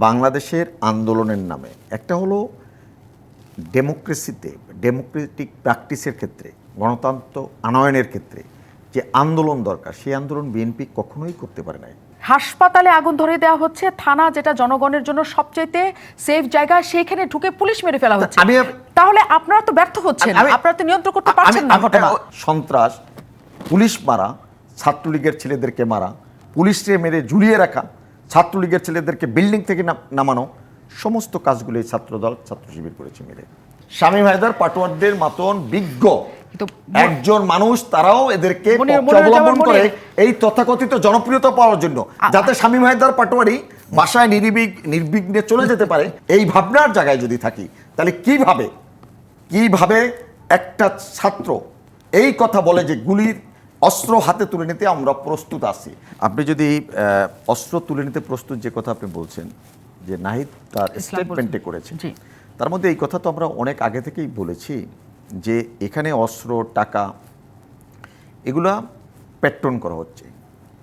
বাংলাদেশের আন্দোলনের নামে। একটা হলো ডেমোক্রেসিতে ডেমোক্রেটিক প্র্যাকটিসের ক্ষেত্রে গণতন্ত্র আনয়নের ক্ষেত্রে যে আন্দোলন দরকার সেই আন্দোলন বিএনপি কখনোই করতে পারে নাই। হাসপাতালে আগুন ধরে দেওয়া হচ্ছে থানা যেটা জনগণের জন্য সবচাইতে সেফ জায়গা সেইখানে ঢুকে পুলিশ মেরে ফেলা হচ্ছে। আমি- তাহলে আপনারা তো ব্যর্থ হচ্ছেন আপনারা তো নিয়ন্ত্রণ করতে পারছেন না ঘটনা। সন্ত্রাস পুলিশ মারা ছাত্রলীগের ছেলেদেরকে মারা পুলিশকে মেরে ঝুলিয়ে রাখা ছাত্রলীগের ছেলেদেরকে বিল্ডিং থেকে নামানো সমস্ত কাজগুলো এই ছাত্রদল ছাত্র শিবির করেছে মিলে। শামীম হায়দার পাটোয়ারদের মতন বিজ্ঞ। একজন মানুষ তারাও এদেরকে অবলম্বন করে এই তথাকথিত জনপ্রিয়তা পাওয়ার জন্য। যাতে শামীম হায়দার পাটোয়ারি বাসায় নির্বিঘ নির্বিঘ্নে চলে যেতে পারে এই ভাবনার জায়গায় যদি থাকি তাহলে কীভাবে কীভাবে একটা ছাত্র এই কথা বলে যে গুলির অস্ত্র হাতে তুলে নিতে আমরা প্রস্তুত আছি। আপনি যদি অস্ত্র তুলে নিতে প্রস্তুত যে কথা আপনি বলছেন যে নাহিদ তার স্টেটমেন্টে করেছে তার মধ্যে এই কথা তো আমরা অনেক আগে থেকেই বলেছি যে এখানে অস্ত্র টাকা এগুলা প্যাট্রন করা হচ্ছে।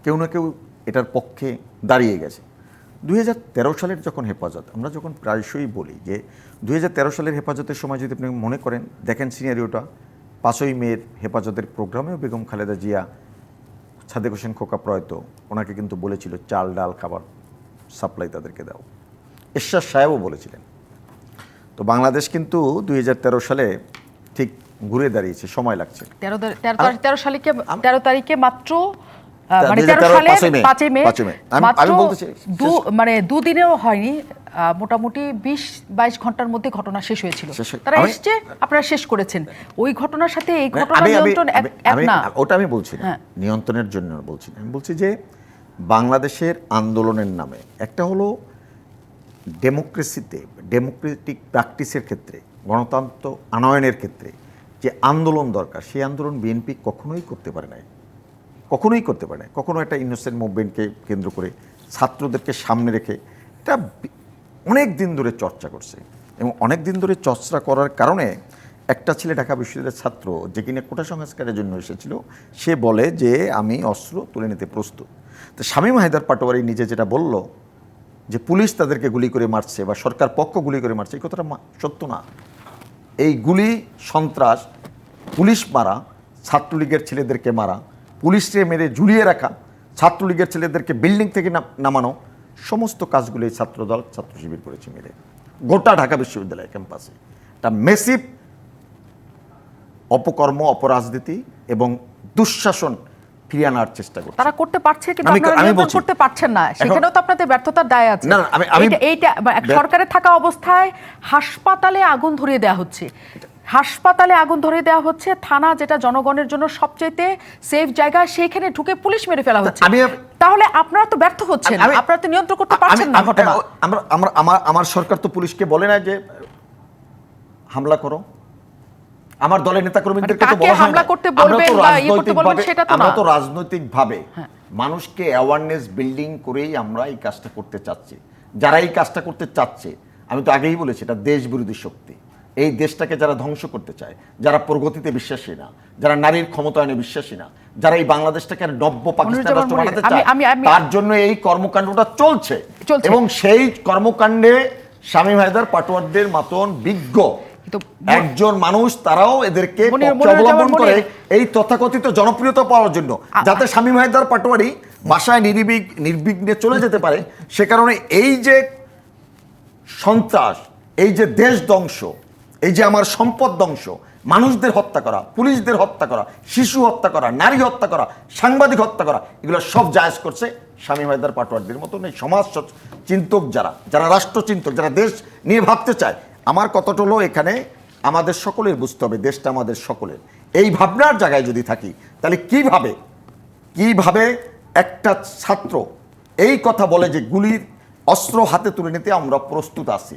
কেউ না কেউ এটার পক্ষে দাঁড়িয়ে গেছে। দুই হাজার তেরো সালের যখন হেফাজত আমরা যখন প্রায়শই বলি যে দুই হাজার তেরো সালের হেফাজতের সময় যদি আপনি মনে করেন দেখেন সিনারিওটা পাঁচই মেয়ের হেফাজতের প্রোগ্রামেও বেগম খালেদা জিয়া সাদেক হোসেন খোকা প্রয়ত। ওনাকে কিন্তু বলেছিল চাল ডাল খাবার সাপ্লাই তাদেরকে দাও। ঈশ্বর সাহেবও বলেছিলেন। তো বাংলাদেশ কিন্তু দুই হাজার তেরো সালে ঠিক ঘুরে দাঁড়িয়েছে সময় লাগছে। তেরো তেরো তারিখ- তেরো তারিখে মাত্র মানে তেরো পাঁচই মে, মাত্র মানে দুদিনেও হয়নি মোটামুটি বিশ বাইশ ঘণ্টার মধ্যে ঘটনা শেষ হয়েছিল। তারা এসছে আপনারা শেষ করেছেন। ওই ঘটনার সাথে এই মানে ঘটনা নিয়ন্ত্রণ এক না। ওটা আমি বলছি না। হ্যাঁ। নিয়ন্ত্রণের জন্য বলছি না। আমি বলছি যে বাংলাদেশের আন্দোলনের নামে একটা হলো ডেমোক্রেসিতে ডেমোক্রেটিক প্র্যাকটিসের ক্ষেত্রে গণতন্ত্র আনয়নের ক্ষেত্রে যে আন্দোলন দরকার সেই আন্দোলন বিএনপি কখনোই করতে পারে নাই। কখনোই করতে পারে না। কখনো একটা ইনোসেন্ট মুভমেন্টকে কেন্দ্র করে ছাত্রদেরকে সামনে রেখে এটা অনেক দিন ধরে চর্চা করছে এবং অনেক দিন ধরে চর্চা করার কারণে একটা ছেলে ঢাকা বিশ্ববিদ্যালয়ের ছাত্র যে কিনা কোটা সংস্কারের জন্য এসেছিল, সে বলে যে আমি অস্ত্র তুলে নিতে প্রস্তুত। তো শামীম হায়দার পাটোয়ারি নিজে যেটা বলল যে পুলিশ তাদেরকে গুলি করে মারছে বা সরকার পক্ষ গুলি করে মারছে, এই কথাটা সত্য না। এই গুলি, সন্ত্রাস, পুলিশ মারা, ছাত্রলীগের ছেলেদেরকে মারা পুলিশকে মেরে ঝুলিয়ে রাখা ছাত্রলীগের ছেলেদেরকে বিল্ডিং থেকে নামানো সমস্ত কাজগুলো এই ছাত্রদল ছাত্র শিবির করেছে মিলে গোটা ঢাকা বিশ্ববিদ্যালয় ক্যাম্পাসে। একটা মেসিভ অপকর্ম অপরাজনীতি এবং দুঃশাসন ফিরিয়ে আনার চেষ্টা করছে। তারা করতে পারছে কিন্তু আমি- আপনারা নিয়ন্ত্রণ করতে পারছেন না। সেখানেও তো আপনাদের ব্যর্থতার দায় আছে। না, আমি- এইটা- সরকারের থাকা অবস্থায় হাসপাতালে আগুন ধরিয়ে দেওয়া হচ্ছে। হাসপাতালে আগুন ধরিয়ে দেওয়া হচ্ছে। থানা যেটা জনগণের জন্য সবচাইতে সেফ জায়গা সেইখানে ঢুকে পুলিশ মেরে ফেলা হচ্ছে। আমি- তাহলে আপনারা তো ব্যর্থ হচ্ছেন। আপনারা তো নিয়ন্ত্রণ করতে পারছেন না ঘটনা। আমরা আমরা আমার আমার সরকার তো পুলিশকে বলে না যে হামলা করো। আমার দলের নেতা কর্মীদেরকে তো মানে বলা হয় হামলা করতে বলবেন তো বা ইয়ে করতে বলবেন সেটা তো আমরা না। তো রাজনৈতিকভাবে হ্যাঁ। মানুষকে অ্যাওয়ারনেস বিল্ডিং করেই আমরা এই কাজটা করতে চাচ্ছি। যারা এই কাজটা করতে চাচ্ছে আমি তো আগেই বলেছি এটা দেশ বিরোধী শক্তি। এই দেশটাকে যারা ধ্বংস করতে চায় যারা প্রগতিতে বিশ্বাসী না যারা নারীর ক্ষমতায়নে বিশ্বাসী না যারা এই বাংলাদেশটাকে নব্য পাকিস্তান রাষ্ট্র বানাতে চায় তার জন্য এই কর্মকাণ্ডটা চলছে। এবং সেই কর্মকাণ্ডে শামীম হায়দার পাটোয়ারদের মতন বিজ্ঞ একজন মানুষ তারাও এদেরকে অবলম্বন করে এই তথাকথিত জনপ্রিয়তা পাওয়ার জন্য যাতে শামীম হায়দার পাটোয়ারি বাসায় নির্বিঘ নির্বিঘ্নে চলে যেতে পারে সে কারণে এই যে সন্ত্রাস এই যে দেশ ধ্বংস এই যে আমার সম্পদ ধ্বংস, মানুষদের হত্যা করা, পুলিশদের হত্যা করা, শিশু হত্যা করা, নারী হত্যা করা, সাংবাদিক হত্যা করা, এগুলো সব জায়েজ করছে স্বামী হায়দার পাটোয়ারদের মতন এই সমাজ চিন্তক যারা যারা রাষ্ট্রচিন্তক যারা দেশ নিয়ে ভাবতে চায়, আমার হলো এখানে আমাদের সকলের বুঝতে হবে, দেশটা আমাদের সকলের। এই ভাবনার জায়গায় যদি থাকি, তাহলে কীভাবে কীভাবে একটা ছাত্র এই কথা বলে যে গুলির অস্ত্র হাতে তুলে নিতে আমরা প্রস্তুত আছি?